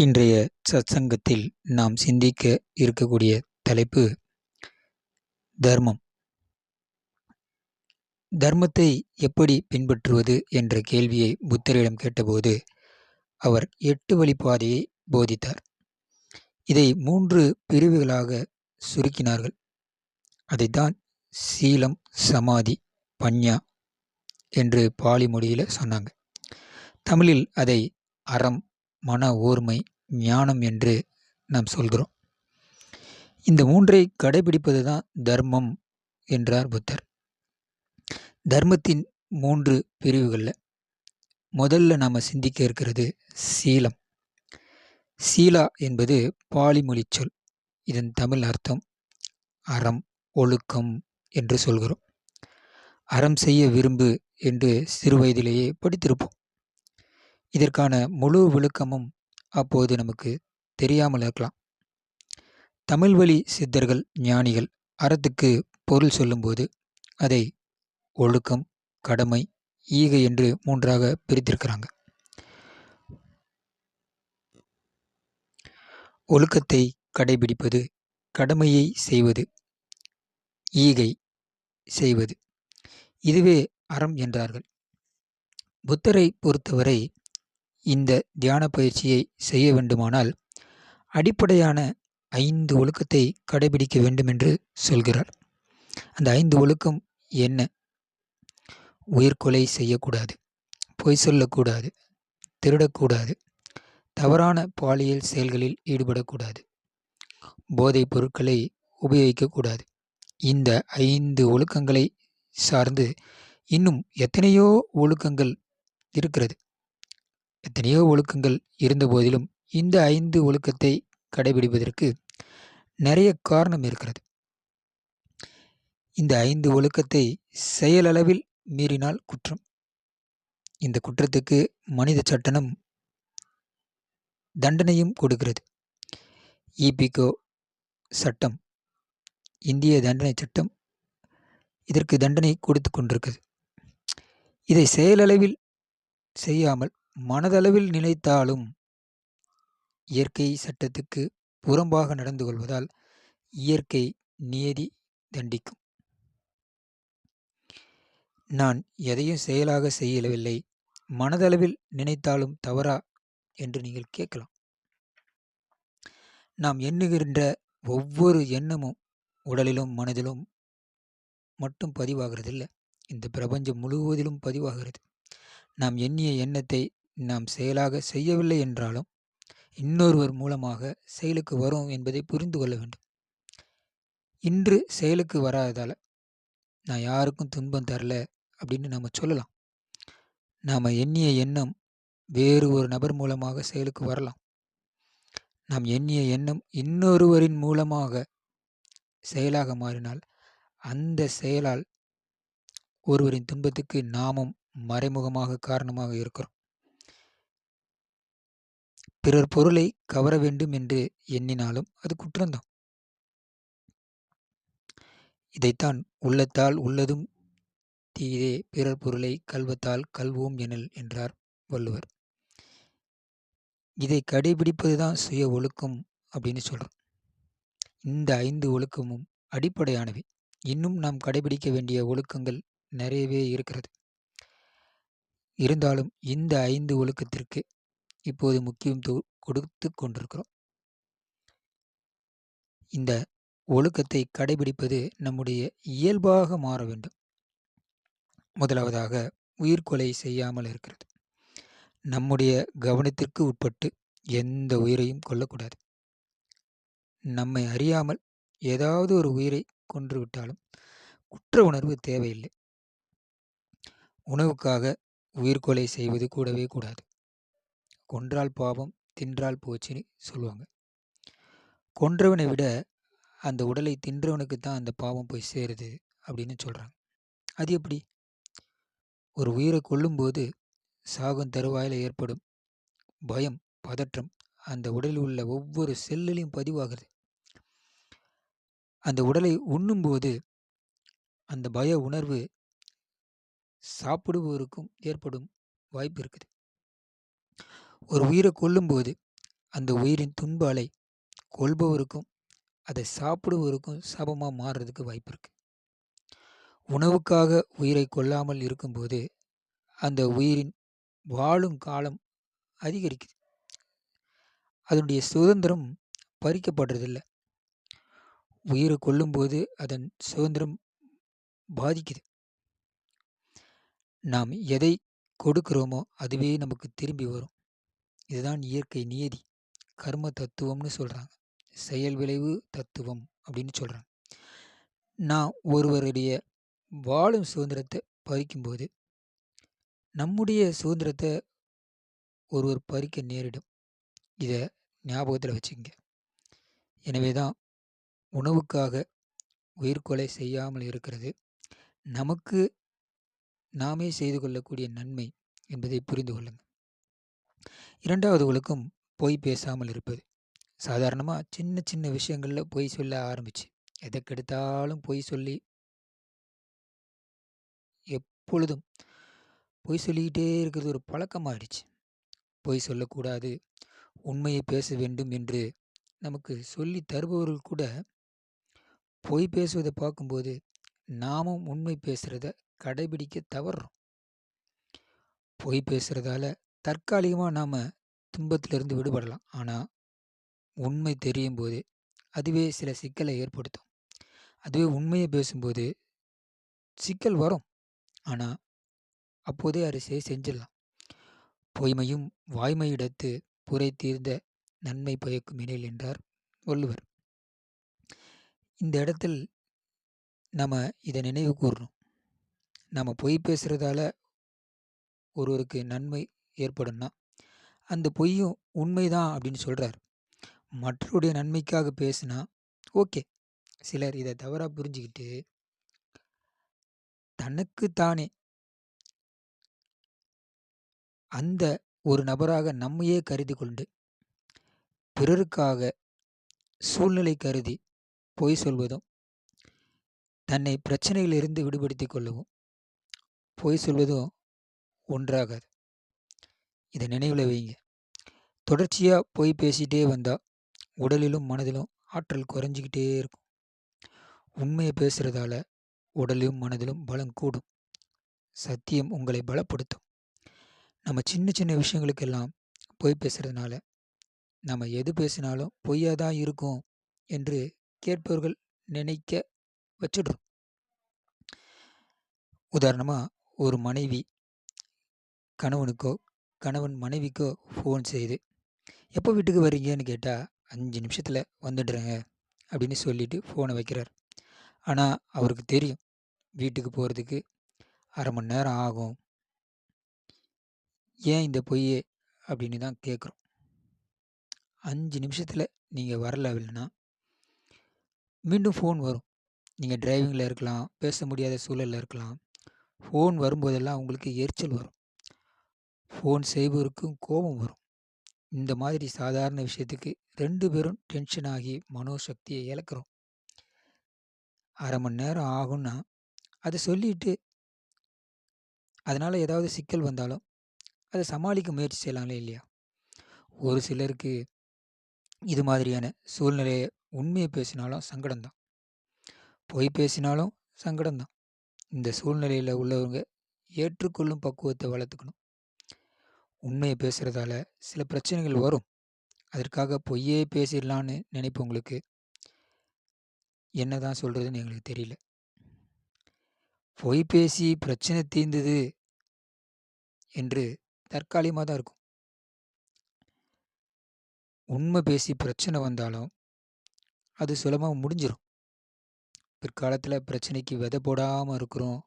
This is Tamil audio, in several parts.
இன்றைய சத்சங்கத்தில் நாம் சிந்திக்க இருக்கக்கூடிய தலைப்பு தர்மம். தர்மத்தை எப்படி பின்பற்றுவது என்ற கேள்வியை புத்தரிடம் கேட்டபோது அவர் எட்டு வழிப்பாதையை போதித்தார். இதை மூன்று பிரிவுகளாக சுருக்கினார்கள். அதைத்தான் சீலம் சமாதி பஞ்ஞா என்று பாலி மொழியில் சொன்னாங்க. தமிழில் அதை அறம் மன ஓர்மை ஞானம் என்று நாம் சொல்கிறோம். இந்த மூன்றை கடைபிடிப்பது தான் தர்மம் என்றார் புத்தர். தர்மத்தின் மூன்று பிரிவுகளில் முதல்ல நாம் சிந்திக்க இருக்கிறது சீலம். சீலா என்பது பாலிமொழி சொல் இதன் தமிழ் அர்த்தம் அறம் ஒழுக்கம் என்று சொல்கிறோம். அறம் செய்ய விரும்பு என்று சிறு வயதிலேயே படித்திருப்போம். இதற்கான முழு விளக்கமும் அப்போது நமக்கு தெரியாமல் இருக்கலாம். தமிழ் வழி சித்தர்கள் ஞானிகள் அறத்துக்கு பொருள் சொல்லும்போது அதை ஒழுக்கம் கடமை ஈகை என்று மூன்றாக பிரித்திருக்கிறாங்க. ஒழுக்கத்தை கடைபிடிப்பது கடமையை செய்வது ஈகை செய்வது. இதுவே அறம் என்றார்கள். புத்தரை பொறுத்தவரை இந்த தியான பயிற்சியை செய்ய வேண்டுமானால் அடிப்படையான ஐந்து ஒழுக்கத்தை கடைபிடிக்க வேண்டும் என்று சொல்கிறார். அந்த ஐந்து ஒழுக்கம் என்ன? உயிர்கொலை செய்யக்கூடாது பொய் சொல்லக்கூடாது திருடக்கூடாது தவறான பாலியல் செயல்களில் ஈடுபடக்கூடாது போதைப் பொருட்களை உபயோகிக்கக்கூடாது. இந்த ஐந்து ஒழுக்கங்களை சார்ந்து இன்னும் எத்தனையோ ஒழுக்கங்கள் இருக்கிறது. எத்தனையோ ஒழுக்கங்கள் இருந்த போதிலும் இந்த ஐந்து ஒழுக்கத்தை கடைபிடிப்பதற்கு நிறைய காரணம் இருக்கிறது. இந்த ஐந்து ஒழுக்கத்தை செயலளவில் மீறினால் குற்றம். இந்த குற்றத்துக்கு மனித சட்டனம் தண்டனையும் கொடுக்கிறது. இபிகோ சட்டம் இந்திய தண்டனை சட்டம் இதற்கு தண்டனை கொடுத்து கொண்டிருக்குது இதை செயலளவில் செய்யாமல் மனதளவில் நினைத்தாலும் இயற்கை சட்டத்துக்கு புறம்பாக நடந்து கொள்வதால் இயற்கை நியதி தண்டிக்கும். நான் எதையும் செயலாக செய்யவில்லை. மனதளவில் நினைத்தாலும் தவறா என்று நீங்கள் கேட்கலாம். நாம் எண்ணுகின்ற ஒவ்வொரு எண்ணமும் உடலிலும் மனதிலும் மட்டும் பதிவாகிறதில்லை. இந்த பிரபஞ்சம் முழுவதிலும் பதிவாகிறது. நாம் எண்ணிய எண்ணத்தை நாம் செயலாக செய்யவில்லை என்றாலும் இன்னொருவர் மூலமாக செயலுக்கு வரும் என்பதை புரிந்து கொள்ள வேண்டும். இன்று செயலுக்கு வராததால் நான் யாருக்கும் துன்பம் தரல அப்படின்னு நம்ம சொல்லலாம். நாம் எண்ணிய எண்ணம் வேறு ஒரு நபர் மூலமாக செயலுக்கு வரலாம். நாம் எண்ணிய எண்ணம் இன்னொருவரின் மூலமாக செயலாக மாறினால் அந்த செயலால் ஒருவரின் துன்பத்துக்கு நாமும் மறைமுகமாக காரணமாக இருக்கிறோம். பிறர் பொருளை கவர வேண்டும் என்று எண்ணினாலும் அது குற்றந்தான் இதைத்தான் உள்ளத்தால் உள்ளதும் தீதே பிறர் பொருளை கல்வத்தால் கல்வோம் எனல் என்றார் வள்ளுவர். இதை கடைபிடிப்பது தான் சுய ஒழுக்கம் அப்படின்னு சொல்றோம். இந்த ஐந்து ஒழுக்கமும் அடிப்படையானவை. இன்னும் நாம் கடைபிடிக்க வேண்டிய ஒழுக்கங்கள் நிறையவே இருக்கிறது. இருந்தாலும் இந்த ஐந்து ஒழுக்கத்திற்கு இப்போது முக்கியம் கொடுத்து கொண்டிருக்கிறோம். இந்த ஒழுக்கத்தை கடைபிடிப்பது நம்முடைய இயல்பாக மாற வேண்டும். முதலாவதாக உயிர்கொலை செய்யாமல் இருக்கிறது. நம்முடைய கவனத்திற்கு உட்பட்டு எந்த உயிரையும் கொல்லக்கூடாது. நம்மை அறியாமல் ஏதாவது ஒரு உயிரை கொன்றுவிட்டாலும் குற்ற உணர்வு தேவையில்லை. உணவுக்காக உயிர்கொலை செய்வது கூடவே கூடாது. கொன்றால் பாவம் தின்றால் போச்சுன்னு சொல்லுவாங்க. கொன்றவனை விட அந்த உடலை தின்றவனுக்கு தான் அந்த பாவம் போய் சேருது அப்படின்னு சொல்கிறாங்க அது எப்படி? ஒரு உயிரை கொல்லும்போது சாகும் தருவாயில் ஏற்படும் பயம் பதற்றம் அந்த உடலில் உள்ள ஒவ்வொரு செல்லிலையும் பதிவாகுது அந்த உடலை உண்ணும்போது அந்த பய உணர்வு சாப்பிடுபவருக்கும் ஏற்படும் வாய்ப்பு இருக்குது. ஒரு உயிரை கொல்லும்போது அந்த உயிரின் துன்ப அலை கொள்பவருக்கும் அதை சாப்பிடுவோருக்கும் சாபமாக மாறுறதுக்கு வாய்ப்பு இருக்கு. உணவுக்காக உயிரை கொல்லாமல் இருக்கும்போது அந்த உயிரின் வாழும் காலம் அதிகரிக்குது. அதனுடைய சுதந்திரம் பறிக்கப்படுறதில்ல. உயிரை கொல்லும்போது அதன் சுதந்திரம் பாதிக்குது. நாம் எதை கொடுக்கிறோமோ அதுவே நமக்கு திரும்பி வரும். இதுதான் இயற்கை நியதி. கர்ம தத்துவம்னு சொல்கிறாங்க செயல் விளைவு தத்துவம் அப்படின்னு சொல்கிறாங்க நான் ஒருவருடைய வாழும் சுதந்திரத்தை பறிக்கும்போது நம்முடைய சுதந்திரத்தை ஒருவர் பறிக்க நேரிடும். இதை ஞாபகத்தில் வச்சுக்கங்க. எனவே தான் உணவுக்காக உயிர்கொலை செய்யாமல் இருக்கிறது. நமக்கு நாமே செய்து கொள்ளக்கூடிய நன்மை என்பதை புரிந்து கொள்ளுங்கள் இரண்டாவது ஒழுக்கம் பொய் பேசாமல் இருப்பது. சாதாரணமாக சின்ன சின்ன விஷயங்களில் பொய் சொல்ல ஆரம்பிச்சு. எதற்கெடுத்தாலும் பொய் சொல்லி எப்பொழுதும் பொய் சொல்லிக்கிட்டே இருக்கிறது ஒரு பழக்கமாயிடுச்சு. பொய் சொல்லக்கூடாது உண்மையை பேச வேண்டும் என்று நமக்கு சொல்லி தருபவர்கள் கூட பொய் பேசுவதை பார்க்கும்போது நாமும் உண்மை பேசுகிறத கடைபிடிக்க தவறுறோம். பொய் பேசுகிறதால தற்காலிகமாக நாம் துன்பத்திலிருந்து விடுபடலாம். ஆனால் உண்மை தெரியும் போது அதுவே சில சிக்கலை ஏற்படுத்தும். அதுவே உண்மையை பேசும்போது சிக்கல் வரும். ஆனால் அப்போதே அரிசியை செஞ்சிடலாம். பொய்மையும் வாய்மையிடத்து புரை தீர்ந்த நன்மை பயக்கும் இணையில் என்றார் வள்ளுவர். இந்த இடத்தில் நம்ம இதை நினைவு கூறணும். நம்ம பொய் பேசுகிறதால ஒருவருக்கு நன்மை ஏற்படும்னா அந்த பொய்யும் உண்மைதான் அப்படின்னு சொல்கிறார் மற்றவருடைய நன்மைக்காக பேசுனா ஓகே சிலர் இதை தவறாக புரிஞ்சுக்கிட்டு தனக்கு தானே அந்த ஒரு நபராக நம்மையே கருதி கொண்டு பிறருக்காக சூழ்நிலை கருதி பொய் சொல்வதும் தன்னை பிரச்சனையிலிருந்து விடுபடுத்தி கொள்ளவும் பொய் சொல்வதும் ஒன்றாகாது. இதை நினைவில் வைங்க தொடர்ச்சியாக பொய் பேசிகிட்டே வந்தால் உடலிலும் மனதிலும் ஆற்றல் குறைஞ்சிக்கிட்டே இருக்கும். உண்மையை பேசுகிறதால உடலிலும் மனதிலும் பலம் கூடும். சத்தியம் உங்களை பலப்படுத்தும். நம்ம சின்ன சின்ன விஷயங்களுக்கெல்லாம் பொய் பேசுகிறதுனால நம்ம எது பேசினாலும் பொய்யாக தான் இருக்கும் என்று கேட்பவர்கள் நினைக்க வச்சிடுறோம். உதாரணமாக ஒரு மனைவி கணவனுக்கோ கணவன் மனைவிக்கோ ஃபோன் செய்து எப்போ வீட்டுக்கு வரீங்கன்னு கேட்டால் அஞ்சு நிமிஷத்தில் வந்துடுறேங்க அப்படின்னு சொல்லிட்டு ஃபோனை வைக்கிறார். ஆனால் அவருக்கு தெரியும் வீட்டுக்கு போகிறதுக்கு அரை மணி நேரம் ஆகும். ஏன் இந்த பொய்யே? அப்படின்னு தான் கேட்குறோம் அஞ்சு நிமிஷத்தில் நீங்கள் வரல இல்லைன்னா மீண்டும் ஃபோன் வரும். நீங்கள் டிரைவிங்கில் இருக்கலாம் பேச முடியாத சூழலில் இருக்கலாம். ஃபோன் வரும்போதெல்லாம் உங்களுக்கு எரிச்சல் வரும். ஃபோன் செய்பவருக்கும் கோபம் வரும். இந்த மாதிரி சாதாரண விஷயத்துக்கு ரெண்டு பேரும் டென்ஷன் ஆகி மனோசக்தியை இழக்கிறோம். அரை மணி நேரம் ஆகும்னா அதை சொல்லிட்டு அதனால் ஏதாவது சிக்கல் வந்தாலும் அதை சமாளிக்க முயற்சி செய்யலாங்களே இல்லையா? ஒரு சிலருக்கு இது மாதிரியான சூழ்நிலையை உண்மையை பேசினாலும் சங்கடம்தான் பொய் பேசினாலும் சங்கடம்தான் இந்த சூழ்நிலையில் உள்ளவங்க ஏற்றுக்கொள்ளும் பக்குவத்தை வளர்த்துக்கணும். உண்மையை பேசுகிறதால சில பிரச்சனைகள் வரும். அதற்காக பொய்யே பேசிடலான்னு நினைப்பவங்களுக்கு என்ன தான் சொல்கிறதுன்னு எங்களுக்கு தெரியல. பொய் பேசி பிரச்சனை தீர்ந்தது என்று தற்காலிகமாக தான் இருக்கும். உண்மை பேசி பிரச்சனை வந்தாலும் அது சுலபமாக முடிஞ்சிடும் பிற்காலத்தில் பிரச்சனைக்கு விதை போடாமல் இருக்கிறோம்.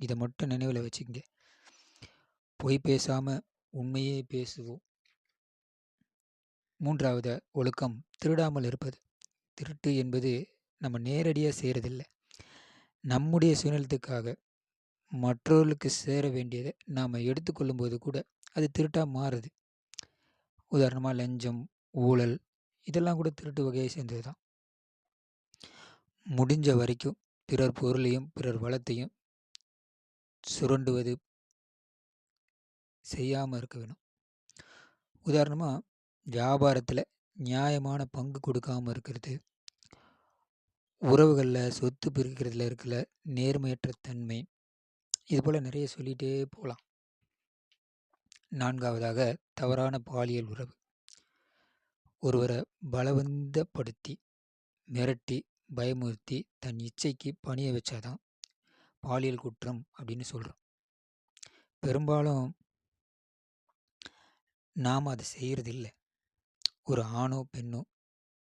இதை மட்டும் நினைவில் வச்சுக்கங்க. பொய் பேசாமல் உண்மையே பேசுவோம். மூன்றாவது ஒழுக்கம் திருடாமல் இருப்பது. திருட்டு என்பது நம்ம நேரடியாக செய்கிறதில்ல நம்முடைய சுயநலத்துக்காக மற்றவர்களுக்கு சேர வேண்டியதை நாம் எடுத்துக்கொள்ளும்போது கூட அது திருட்டாக மாறுது. உதாரணமாக லஞ்சம் ஊழல் இதெல்லாம் கூட திருட்டு வகையை சேர்ந்தது தான் முடிஞ்ச வரைக்கும் பிறர் பொருளையும் பிறர் வளத்தையும் சுரண்டுவது செய்யாமல் இருக்க வேணும். உதாரணமாக வியாபாரத்தில் நியாயமான பங்கு கொடுக்காம இருக்கிறது உறவுகளில் சொத்து பிரிக்கிறதுல இருக்கிற நேர்மையற்ற தன்மை இது போல் நிறைய சொல்லிகிட்டே போகலாம் நான்காவதாக தவறான பாலியல் உறவு. ஒருவரை பலவந்தப்படுத்தி மிரட்டி பயமுறுத்தி தன் இச்சைக்கு பணிய வச்சாதான் பாலியல் குற்றம் அப்படின்னு சொல்கிறோம் பெரும்பாலும் நாம் அதை செய்கிறதில்ல ஒரு ஆணோ பெண்ணோ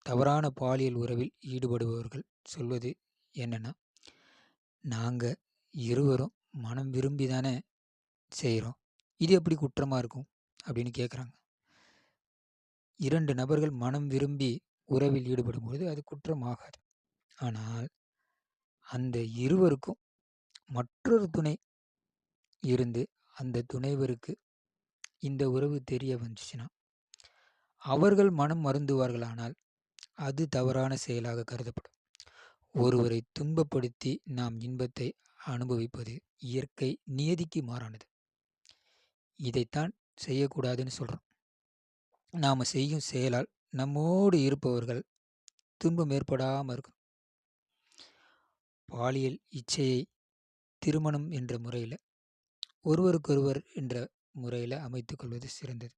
தவறான பாலியல் உறவில் ஈடுபடுபவர்கள் சொல்வது என்னென்னா நாங்கள் இருவரும் மனம் விரும்பி தானே செய்கிறோம் இது எப்படி குற்றமாக இருக்கும்? அப்படின்னு கேட்குறாங்க இரண்டு நபர்கள் மனம் விரும்பி உறவில் ஈடுபடும்போது அது குற்றம் ஆகாது ஆனால் அந்த இருவருக்கும் மற்றொரு துணை இருந்து அந்த துணைவருக்கு இந்த உறவு தெரிய வந்துச்சுன்னா அவர்கள் மனம் மருந்துவார்களானால் அது தவறான செயலாக கருதப்படும். ஒருவரை துன்பப்படுத்தி நாம் இன்பத்தை அனுபவிப்பது இயற்கை நியதிக்கு மாறானது. இதைத்தான் செய்யக்கூடாதுன்னு சொல்கிறோம் நாம் செய்யும் செயலால் நம்மோடு இருப்பவர்கள் துன்பம் ஏற்படாமல் இருக்கும் பாலியல் இச்சையை திருமணம் என்ற முறையில் ஒருவருக்கொருவர் என்ற முறையில் அமைத்து கொள்வது சிறந்தது.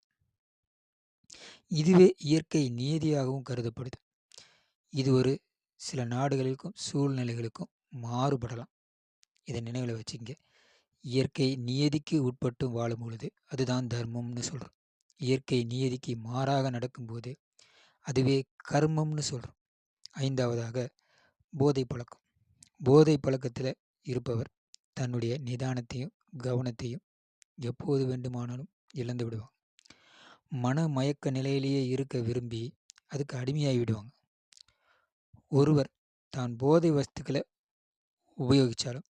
இதுவே இயற்கை நியதியாகவும் கருதப்படுது. இது ஒரு சில நாடுகளுக்கும் சூழ்நிலைகளுக்கும் மாறுபடலாம். இதை நினைவில் வச்சுங்க இயற்கை நியதிக்கு உட்பட்டு வாழும் பொழுது அதுதான் தர்மம்னு சொல்கிறோம் இயற்கை நியதிக்கு மாறாக நடக்கும்போது அதுவே கர்மம்னு சொல்கிறோம் ஐந்தாவதாக போதை பழக்கம். போதை பழக்கத்தில் இருப்பவர் தன்னுடைய நிதானத்தையும் கவனத்தையும் எப்போது வேண்டுமானாலும் இழந்து விடுவாங்க. மன மயக்க நிலையிலேயே இருக்க விரும்பி அதுக்கு அடிமையாகி விடுவாங்க. ஒருவர் தான் போதை வஸ்துக்களை உபயோகித்தாலும்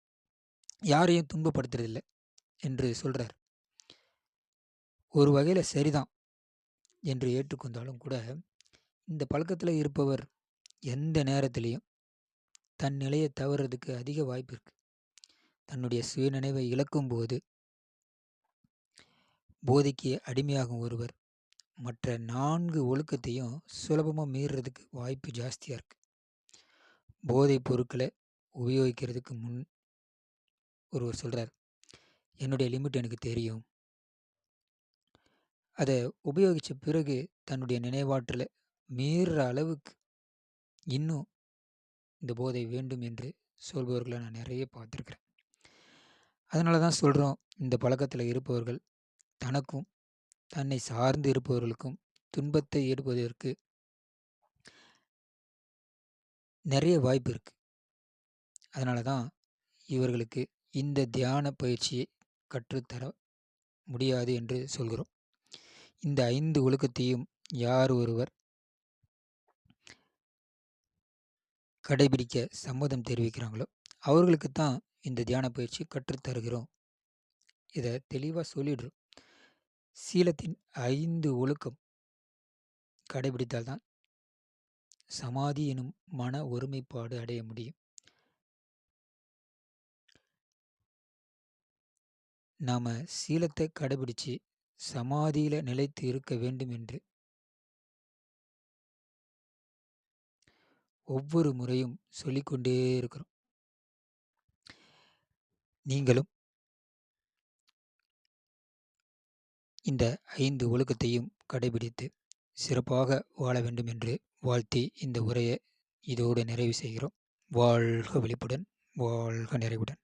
யாரையும் துன்பப்படுத்துறதில்லை என்று சொல்கிறார் ஒரு வகையில் சரிதான் என்று ஏற்றுக்கொண்டாலும் கூட இந்த பழக்கத்தில் இருப்பவர் எந்த நேரத்திலையும் தன் நிலையை தவறதுக்கு அதிக வாய்ப்பு இருக்குது தன்னுடைய சுயநினைவை இழக்கும்போது போதைக்கு அடிமையாகும் ஒருவர். மற்ற நான்கு ஒழுக்கத்தையும் சுலபமாக மீறுறதுக்கு வாய்ப்பு ஜாஸ்தியாக இருக்குது போதைப் பொருட்களை உபயோகிக்கிறதுக்கு முன் ஒருவர் சொல்கிறார் என்னுடைய லிமிட் எனக்கு தெரியும். அதை உபயோகித்த பிறகு தன்னுடைய நினைவாற்றலை மீறுற அளவுக்கு இன்னும் இந்த போதை வேண்டும் என்று சொல்பவர்களை நான் நிறைய பார்த்துருக்குறேன். அதனால தான் சொல்கிறோம் இந்த பழக்கத்தில் இருப்பவர்கள் தனக்கும் தன்னை சார்ந்து இருப்பவர்களுக்கும் துன்பத்தை ஏற்படுவதற்கு நிறைய வாய்ப்பு இருக்குது அதனால தான் இவர்களுக்கு இந்த தியான பயிற்சியை கற்றுத்தர முடியாது என்று சொல்கிறோம். இந்த ஐந்து ஒழுக்கத்தையும் யார் ஒருவர் கடைபிடிக்க சம்மதம் தெரிவிக்கிறாங்களோ அவர்களுக்கு தான் இந்த தியான பயிற்சி கற்றுத்தருகிறோம். இதை தெளிவாக சொல்லிடுறோம். சீலத்தின் ஐந்து ஒழுக்கம் கடைபிடித்தால்தான் சமாதி எனும் மன ஒருமைப்பாடு அடைய முடியும். நாம் சீலத்தை கடைபிடிச்சு சமாதியில் நிலைத்து இருக்க வேண்டும் என்று ஒவ்வொரு முறையும் சொல்லிக்கொண்டே இருக்கிறோம். நீங்களும் இந்த ஐந்து ஒழுக்கத்தையும் கடைபிடித்து சிறப்பாக வாழ வேண்டும் என்று வாழ்த்தி இந்த உரையை இதோடு நிறைவு செய்கிறோம். வாழ்க விழிப்புடன் வாழ்க நிறைவுடன்.